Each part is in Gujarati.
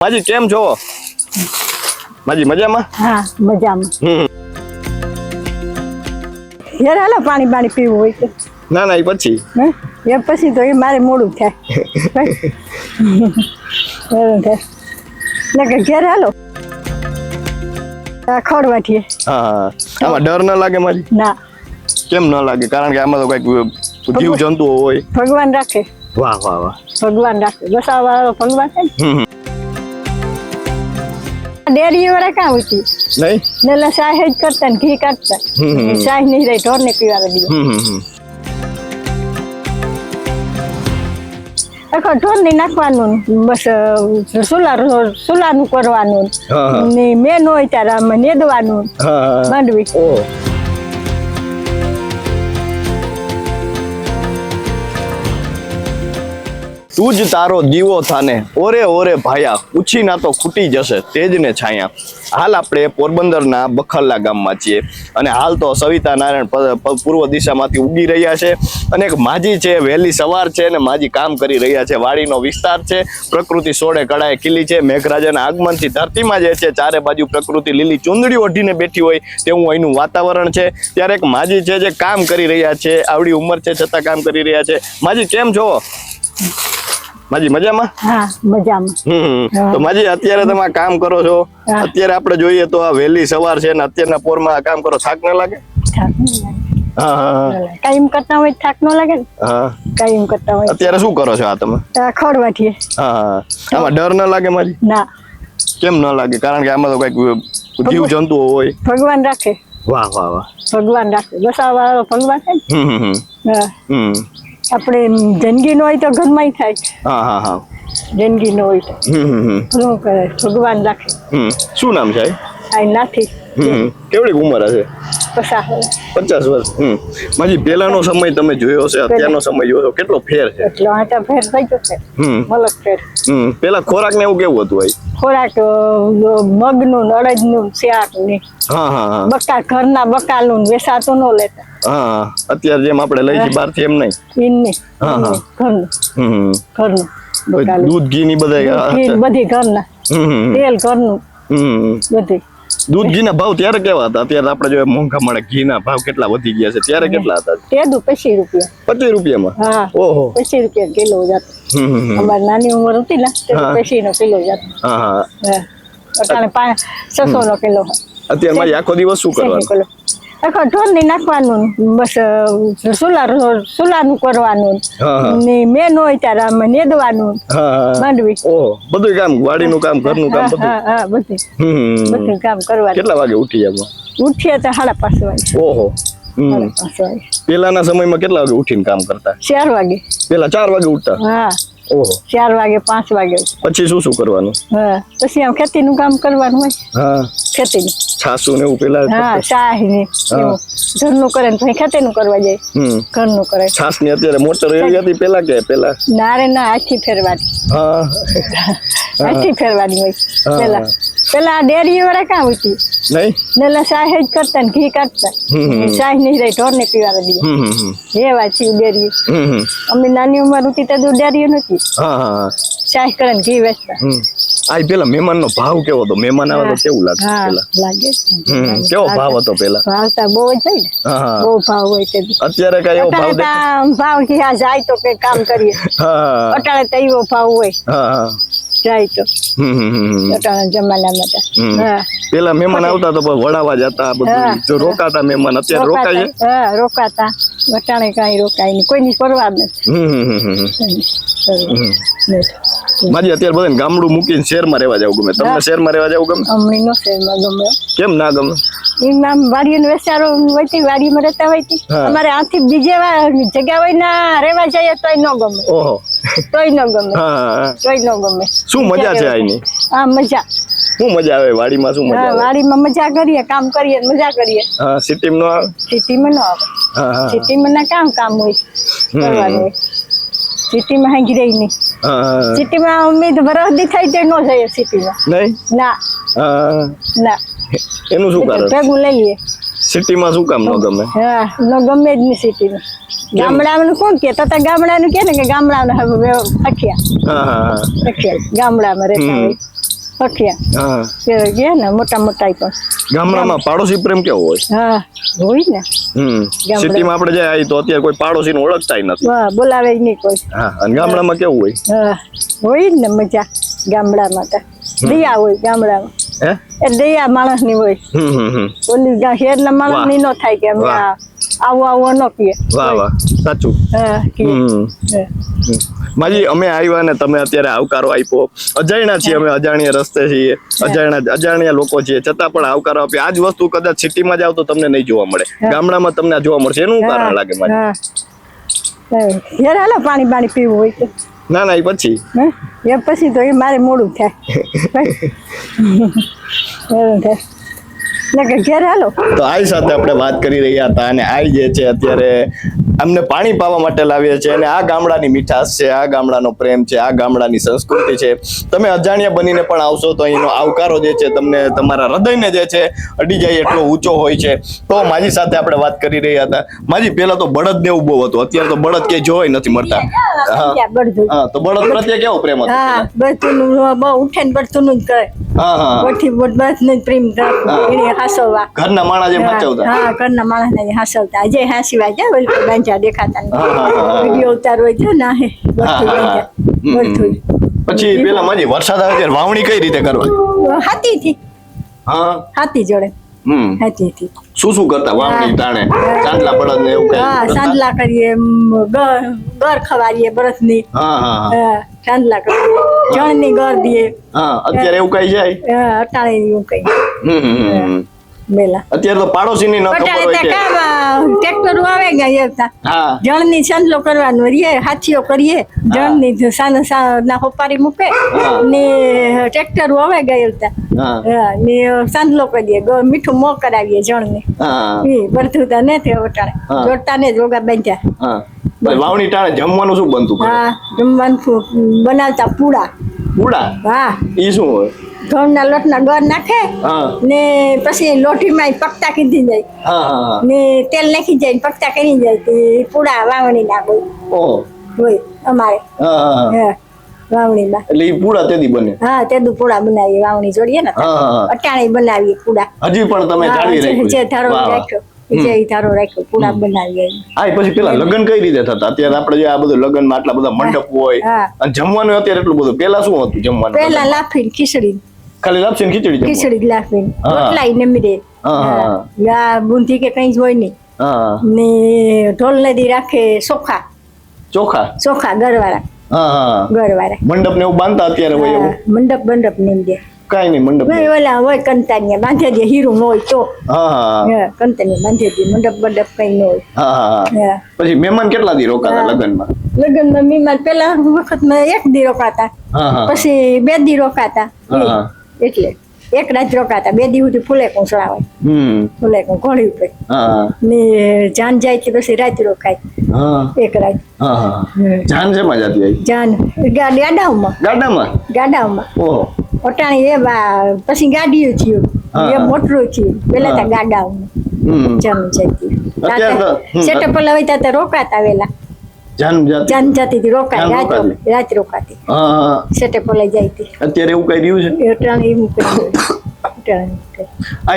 માજી કેમ છો? માજી મજામાં? હા મજામાં. યાર હાલો પાણી પાણી પીવું હોય તો. ના ના એ પછી. એ પછી તો એ મારે મોડું થાય. મોડું થાય. ને કે ઘેર હાલો. આ ખડ હા આમાં ડર ન લાગે મારી? ના. કેમ ન લાગે? કારણ કે આમાં તો કંઈક જીવ જંતુઓ હોય. ભગવાન રાખે. વાહ વાહ વાહ. ભગવાન રાખે. બસાવા ભગવાન છે ડેરી વાળા કાં હતી નહીં? ને સાહેબ જ કરતા ને ઘી કાઢતા. હમ. નહીં રહી ઢોર ને પીવા દીધો. આખો ઢોર ને નાખવાનું બસ સુલા સુલાનું કરવાનું. ને મેન હોય ત્યારે નેદવાનું. માંડવી. તું જ તારો દીવો થાને. ઓરે ઓરે ભાયા ઉછી ના તો ખૂટી જશે તેજ ને છાયા. હાલ આપણે પોરબંદરના બખરલા ગામમાં છીએ. અને હાલ તો સવિતા નારાયણ પૂર્વ દિશામાંથી ઉગી રહ્યા છે. અને એક માજી છે, વહેલી સવાર છે અને માજી કામ કરી રહ્યા છે. વાડીનો વિસ્તાર છે, પ્રકૃતિ સોળે કળાએ ખીલી છે. મેઘરાજાના આગમનથી ધરતીમાં જે છે, ચારે બાજુ પ્રકૃતિ લીલી ચુંદડી ઓઢીને બેઠી હોય તેવું અહીંનું વાતાવરણ છે. ત્યારે એક માજી છે, જે કામ કરી રહ્યા છે. આવડી ઉંમર છે, છતાં કામ કરી રહ્યા છે. માજી, કેમ છો? માજી મજામાં? હા મજામાં. હમ તો માજી અત્યારે તમે કામ કરો છો? અત્યારે આપણે જોઈએ તો આ વહેલી સવાર છે ને અત્યારના પોરમાં આ કામ કરો થાક ન લાગે. કાયમ કરતા હોય થાક ન લાગે ને. હા કાયમ કરતા હોય અત્યારે શું કરો છો આ તમે? આ ખડ હા આમાં ડર ન લાગે મારી ના. કેમ ન લાગે? કારણ કે આમાં તો કંઈક જીવ જંતુઓ હોય. ભગવાન રાખે. વાહ વાહ વાહ. ભગવાન રાખે. બસાવા વાળો ભગવાન છે હમ હમ હમ. આપણે જિંદગી નો હોય તો ઘરમાં થાય. હા હા હા. જિંદગી નો હોય હમ હમ હમ. શું કરે? ભગવાન રાખે. હમ. શું નામ છે આ? નાથી. હમ કેવડી ઉંમર હશે? પચાસ વર્ષ. હમ. માજી પહેલાનો સમય તમે જોયો હશે અત્યારનો સમય જોયો છો કેટલો ફેર છે? એટલો આટા ફેર થઈ ગયો છે. હમ. મલક ફેર. હમ. પેલા ખોરાક ને એવું કેવું હતું ભાઈ? ખોરાક મગનું ને અડદનું ને શાક ને હા હા બકા ઘરના બકાલું વેસાતું ન લેતા. હા અત્યારે જેમ આપણે લઈ છીએ બહારથી એમ નહીં. ઈનની હા, હા. ઘરનું. હમ ઘરનું દૂધ ઘી ની બધા બધી ઘરના. ના તેલ ઘરનું. હમ. બધી. દૂધ ઘીના ભાવ ત્યારે કેવા હતા? અત્યારે આપણે જો મોંઘા મળે ઘીના ભાવ કેટલા વધી ગયા છે? ત્યારે કેટલા હતા? તેદું પચીસ રૂપિયા. પચીસ રૂપિયામાં? હા. ઓહો. પચીસ રૂપિયા કિલો જતો. અમારી નાની ઉંમર હતી ને. પચીસ નો કિલો જતો. હા હા. અટાણે પાંચ છસો નો કિલો. અત્યારે મારી આખો દિવસ શું કરવાનું? આખો ઢોર ને નાખવાનું. બસ અ, સુલા સુલાનું કરવાનું. ને મેન હોય ત્યારે આમ નેદવાનું. માંડવી. બધું કામ વાડીનું કામ ઘરનું કામ બધું બધું. બધું કામ કરવાનું. કેટલા વાગે ઉઠી જાય ઉઠીએ તો સાડા પાંચ વાગે. ઓહો. પેલાના સમયમાં કેટલા વાગે ઉઠીને કામ કરતા? ચાર વાગે. પેલા ચાર વાગે ઉઠતા? હા. ચાર વાગે પાંચ વાગે પછી શું શું કરવાનું? હા પછી આમ ખેતીનું કામ કરવાનું હોય. હા. ખેતીનું. છાસુ ને પેલા હા શાહ ને ઘરનું કરે ને ખેતી નું કરવા જાય. ઘરનું કરે. છાસની અત્યારે મોટર એવી હતી પેલા કે પેલા? ના રે ના આથી ફેરવાની. હા. હાથથી ફેરવાની હોય. પેલા. પેલા ડેરી વાળા કાં હતી. નહીં? પેલા શાહ જ કરતા ને ઘી કાઢતા. શાહ નહીં રહી ઢોર ને પીવા દે એ વાત ડેરી અમે નાની ઉંમર હતી તો ડેરી નથી શાહ કરે ને ઘી વેચતા. આ પેલા મહેમાન નો ભાવ કેવો હતો? મહેમાન આવે તો કેવું લાગે પેલા? લાગે કેવો ભાવ હતો પેલા? ભાવતા બહુ જ હોય ને. બહુ ભાવ હોય તે અત્યારે કઈ એવો ભાવ તો ભાવ કે આ જાય તો કઈ કામ કરીએ. હા અટાણે તો એવો ભાવ હોય. જાય તો. જમાનામાં તો. પેલા મહેમાન આવતા તો વડાવા જતા. બધું. જો રોકાતા મહેમાન અત્યારે રોકાય હા રોકાતા. વટાણે કાંઈ રોકાય નહીં. કોઈની પરવા નથી માજી અત્યારે બધાને ગામડું મૂકીને શહેરમાં રહેવા જવું ગમે. તમને. શહેરમાં રહેવા જવું ગમે? અમની નો શેરમાં ગમે. કેમ ના ગમે? એમ આમ વાડીઓનો વેચારો હોય તી વાડીમાં રહેતા હોય અમારે આથી બીજે જગ્યા હોય ના રહેવા જઈએ તોય ન ગમે. ઓહો. તોય ન ગમે. તોય ન ગમે. શું મજા છે આની હા મજા. શું મજા આવે? વાડીમાં શું મજા આવે? વાડીમાં મજા કરીએ કામ કરીએ મજા કરીએ. હા સિટીમાં નો આવે? સિટીમાં ન આવે. હા હા સિટીમાં ના કામ કામ હોય. કરવાનું હોય. સિટીમાં હાંગી રહી નહીં. સિટીમાં ઉમેદ વરસદી થાય તે ન જઈએ સિટીમાં. નહીં? ના. ના. એનું શું કારણ? ભેગું લઈએ. સિટીમાં શું કામ ન ગમે? હા ન ગમે જ નહીં સિટીમાં. ગામડાનું કોણ કે? તો ગામડાનું કે ને કે ગામડાનું હવે ફખ્યા ફખ્યા ગામડામાં રહેતા હોય. ગયા ને મોટા મોટા પણ ગામડામાં પાડોશી પ્રેમ કેવો હોય? હા હોય ને. હમ. સિટીમાં આપણે જાય તો અત્યારે કોઈ પાડોશીને ઓળખતાય નથી. વાહ બોલાવે નહીં કોઈ. હા અને ગામડામાં કેવું હોય? હા હોય ને મજા ગામડામાં તો. દયા હોય ગામડામાં. હે? એ દયા માણસની હોય. હમ હમ ઓલી શહેર ના માણસની ન થાય કે અમે આવો આવો ન કીએ વાહ વાહ. સાચું. માજી અમે આવ્યા ને તમે અત્યારે આવકારો આપ્યો. અજાણ્યા છીએ અમે અજાણ્યા રસ્તે છીએ. અજાણ્યા અજાણ્યા લોકો છીએ. છતાં પણ આવકારો આપ્યો. આ જ વસ્તુ કદાચ સિટીમાં જાવ તો તમને નહીં જોવા મળે. ગામડામાં તમને જોવા મળશે. એનું કારણ લાગે હાલો પાણી પાણી પીવું હોય તો. ના ના એ પછી. એ પછી તો એ મારે મોડું થાય. તો આઈ સાથે આપણે વાત કરી રહ્યા હતા અને આઈ જે છે અત્યારે અમને પાણી પાવા માટે લાવીએ છીએ અને આ ગામડાની મીઠાશ છે આ ગામડાનો પ્રેમ છે આ ગામડાની સંસ્કૃતિ છે. તમે અજાણ્યા બનીને પણ આવશો તો અહીંનો આવકારો જે છે તમને તમારા હૃદયને જે છે અડી જાય એટલો ઊંચો હોય છે. તો માજી સાથે આપણે વાત કરી રહ્યા હતા. માજી પેલા તો બળદ ને એવું બહુ હતું. અત્યારે તો બળદ કે જોઈ નથી મળતા. હા તો બળદ પ્રત્યે કેવો પ્રેમ હતો પેલા? બહુ ઉઠે નું જ કરે હા બોટબાથ ને પ્રેમ એને હાસવવા ઘરના માણા જેમ સાચવતા હા ઘરના માણસ ને હાસવતા જે હાસીવા જાય ઓલી તો દેખાતા. વીડિયો ઉતારવો હોય છે ના હે પછી પેલા માજી વરસાદ આવે ત્યારે વાવણી કઈ રીતે કરવા હાથી થી હા. હાથી જોડે. હાથી શું શું કરતા? વાવણી તાણે ચાંદલા બળદ ને એવું કઈ? હા ચાંદલા કરીએ ઘર ગર ખવારીએ બરસની હા હા. ચાંદલા કરીએ. કરીએ જણની ગર દઈએ. હા અત્યારે એવું કઈ જાય? હા, અટાણે એવું કઈ. હમ, હમ, મેલા અત્યારે તો પાડોશીની ન ખબર હોય કે કામ આવે ગયા હતા જણની સાંદલો કરવાનો રીએ હાથીઓ કરીએ જણની સાન ના હોપારી મૂકે. ને ટ્રેક્ટર આવે ગયા તા. હા. હા ને સાંદલો કરીએ મીઠું મો કરાવીએ જણને ને ઈ બધું ને તે ઓટાણે. જોડતા ને જ રોગા બાંધ્યા. વાવણી ટાણે જમવાનું શું બનતું હા જમવાનું બનાવતા પૂડા. પૂડા? હા. એ શું હોય? ઘઉંના લોટના ગોળ નાખે ને પછી લોટીમાં પકતા કીધી જાય. ને તેલ નાખી જાય પકતા કરી જાય તે પૂડા વાવણી ના હોય. હોય અમારે. હા હા હા. હા વાવણીમાં. એટલે ઈ પૂડા તેદી બને? હા તેદું પૂડા બનાવીએ વાવણી જોડીએ ને. અટાણે બનાવીએ પૂડા. હજી પણ તમે જાળવી જે- રાખ્યું છે. ધારો વાહ, વાહ. રાખ્યો. જે ધારો રાખ્યો પૂડા બનાવીએ. હા પછી પેલા લગ્ન કઈ રીતે થતા? અત્યારે આપણે જે આ બધું લગ્નમાં આટલા બધા મંડપ હોય અને જમવાનું અત્યારે એટલું બધું? પેલા શું હતું જમવાનું? પેલા લાફી ખીચડી. ખાલી લાપસી ખીચડી? ખીચડી જ. રોટલાય નમીરે હા, હા, હા. બુંદી કે કઈ જ હોય નહીં. ને ઢોલ નદી રાખે ચોખા? ચોખા ચોખા ગરવાળા ગરવાળા મંડપ ને એવું બાંધતા અત્યારે હોય એવું? મંડપ મંડપ ને દે. કઈ નહીં મંડપ ને. ઓલા હોય કંતાની બાંધે દે હીરું ન હોય તો. હા હા, બાંધે દે મંડપ મંડપ કઈ ન હોય. હા. પછી મહેમાન કેટલા દી રોકાતા. લગ્નમાં? લગ્નમાં મહેમાન પેલા વખતમાં એક દી રોકાતા. પછી બે દી રોકાતા. એટલે એક રાત રોકાતા બે દિવસ ફૂલે કોસળા હોય ફૂલે કું ઘોડી ઉપર. ને જાન જાય કે પછી રાત રોકાય. એક રાત. જાન છે માં જતી હોય? જાન ગાડાઓમાં. ગાડામાં? ગાડાઓમાં. ઓહો. ઓટાણી એ બા પછી ગાડીઓ થયું. એ મોટરું થયું. પેલા ત્યાં તો ગાડાઓમાં. જાન જતી. તો. સેટઅપ હોય ત્યાં રોકાતા વેલા. જાન જાતી જાન જતી રોકાય રાત. રાત રોકાતી. હા હા જાય અત્યારે એવું કઈ રહ્યું છે? અટાણી કર્યું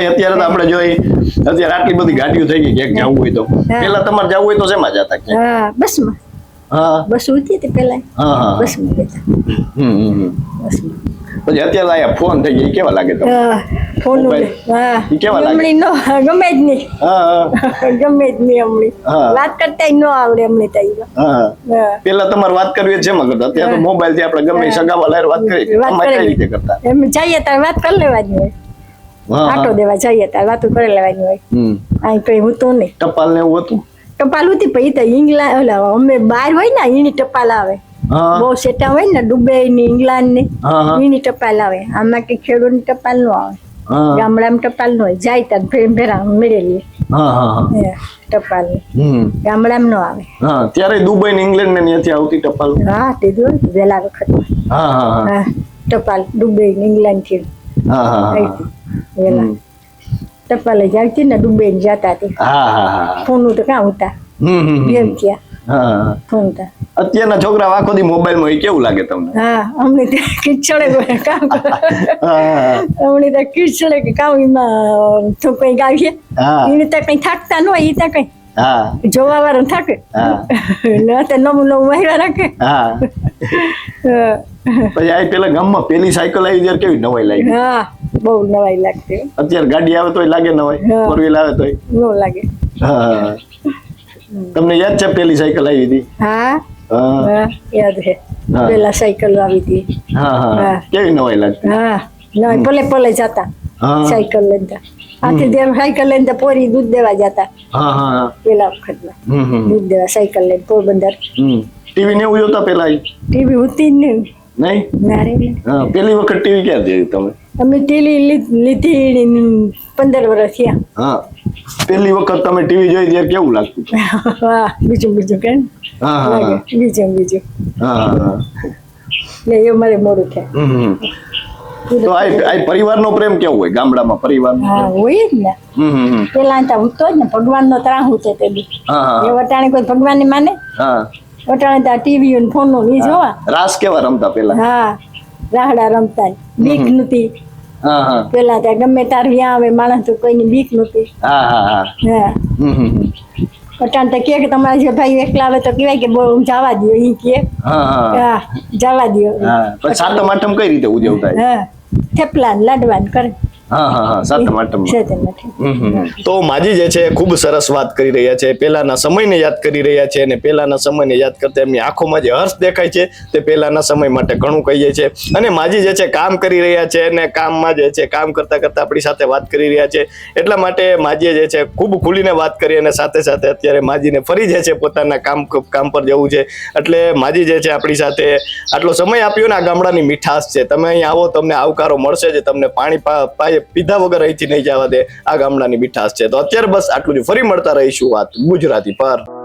અત્યારે તો આપણે જોઈ અત્યારે આટલી બધી ગાડીઓ થઈ ગઈ ક્યાંક જવું હોય તો. પેલા તમારે જવું હોય તો શેમાં જતા હા બસમાં. હા. બસ ઉતી હતી પેલા. બસમાં જતા. હમ. બસમાં. પછી અત્યારે આયા ફોન થઈ ગયો કેવા લાગે તમને? ફોન. હા. ઈ કેવા લાગે? નો ગમે જ નહીં. હા ગમે જ નહીં હમણી વાત કરતા ન આવડે હમણી તઈ હા પેલા તમારે વાત કરવી છે એમાં કરતા. અત્યારે તો મોબાઈલથી આપણે ગમે સગાવા લાયર વાત કરી. વાત કઈ. રીતે કરતા? એમ જઈએ ત્યારે વાત કરી લેવાની હોય. આટો દેવા જઈએ ત્યારે વાતો કરી લેવાની હોય. હમ. અહીં કઈ હું તો નહીં. ટપાલ ને એવું હતું? ટપાલ હતી પછી તો ઓલા અમે બહાર હોય ને એની ટપાલ આવે. બહુ સેટા હોય ને દુબઈ ની ઇંગ્લેન્ડની. એની ટપાલ આવે. આમાં કે ખેડૂતની ટપાલ નો આવે. ગામડામાં ટપાલ નો હોય. જાય ત્યાં ફેર ભેરા મેળેલી. ટપાલ. ગામડામાં નો આવે. ત્યારે દુબઈ ને ઇંગ્લેન્ડ ને ત્યાંથી આવતી ટપાલ? હા તે જો વેલા વખત હા ટપાલ. દુબઈ ને ઇંગ્લેન્ડથી. હા હા વેલા. ટપાલે જાવતી ને દુબઈ ને જતા હતી ફોન તો કાં હતા. એમ થયા. હા. અત્યારના છોકરા આખો દી મોબાઈલમાં હોય કેવું લાગે તમને? હા અમને ત્યાં ખીચડે કામ હા. અમને ત્યાં ખીચડે કે કામ એમાં તો કઈ ગાવીએ. એને ત્યાં કઈ થાકતા ન હોય એ ત્યાં કઈ હા. જોવા વાળા થાકે. હા. ન તો નવું નવું વાયરા રાખે. હા. હા. પછી આ પેલા ગામમાં પેલી સાયકલ આવી ત્યારે કેવી નવાઈ લાગી? હા બહુ નવાઈ લાગતી. અત્યારે ગાડી આવે તોય લાગે નવાઈ? ફોર વ્હીલ આવે તોય? બહુ લાગે. હા. તમને યાદ છે પેલી સાયકલ આવી હતી? હા. યાદ છે. પેલા સાયકલ આવી હતી. હા હા. કેવી નવાઈ લાગતી હા નવાઈ. પલે પલે જતા. સાયકલ લઈને. આથી દેવ સાયકલ લઈને તો પોરી દૂધ દેવા જતા. હા હા પેલા વખતમાં. દૂધ દેવા સાયકલ લઈને પોરબંદર. ટીવી ને એવું જોતા પેલા ટીવી હોતી જ નહીં. નહીં? ના રે હા પેલી વખત ટીવી ક્યાં જોયું તમે? અમે ટીવી લીધી પંદર વર્ષ થયા. હા. પેલી વખત તમે ટીવી જોઈ ત્યારે કેવું લાગતું? બીજું બીજું કે બીજું બીજું. ને એ મારે મોડું થાય. તો આ પરિવારનો પ્રેમ કેવો હોય? ગામડામાં પરિવાર હા હોય જ ને. પેલા તો ઉતો જ ને ભગવાન નો ત્રાહ ઉતે તે એ વટાણે કોઈ ભગવાન ને માને? હા. વટાણે તો ટીવી ને ફોનનું જોવા રાસ કેવા રમતા પેલા? હા રાહડા રમતા. બીક નતી પેલા ત્યાં ગમે તાર ત્યાં આવે માણસ તો કોઈની બીક નતી હા હા હા. વટાણ તો કે કે તમારા જે ભાઈ એકલા આવે તો કહેવાય કે બહુ જવા દો ઈ કે હા જવા દો હા સાતમ આઠમ કઈ રીતે ઉજવતા હા થેપલા ને લાડવા ને કરે. હા હા હા સાતમ આઠમ છે તે માજી જે છે ખૂબ સરસ વાત કરી રહ્યા છે. પહેલાના સમયને યાદ કરી રહ્યા છે અને પહેલાના સમયને યાદ કરતા એમની આંખોમાં જે હર્ષ દેખાય છે તે પહેલાના સમય માટે ઘણું કહીએ છે. અને માજી જે છે કામ કરી રહ્યા છે અને કામમાં જે છે કામ કરતા કરતા આપણી સાથે વાત કરી રહ્યા છે. એટલા માટે માજીએ જે છે ખૂબ ખુલીને વાત કરી અને સાથે સાથે અત્યારે માજીને ફરી જે છે પોતાના કામ કામ પર જવું છે. એટલે માજી જે છે આપણી સાથે આટલો સમય આપ્યો ને આ ગામડાની મીઠાશ છે. તમે અહીં આવો તમને આવકારો મળશે જે. તમને પાણી પાયે પીધા વગર અહીંથી નહીં જવા દે. આ ગામડાની મીઠાશ છે. તો અત્યારે બસ આટલું જ. ફરી મળતા રહીશું વાત ગુજરાતી પર.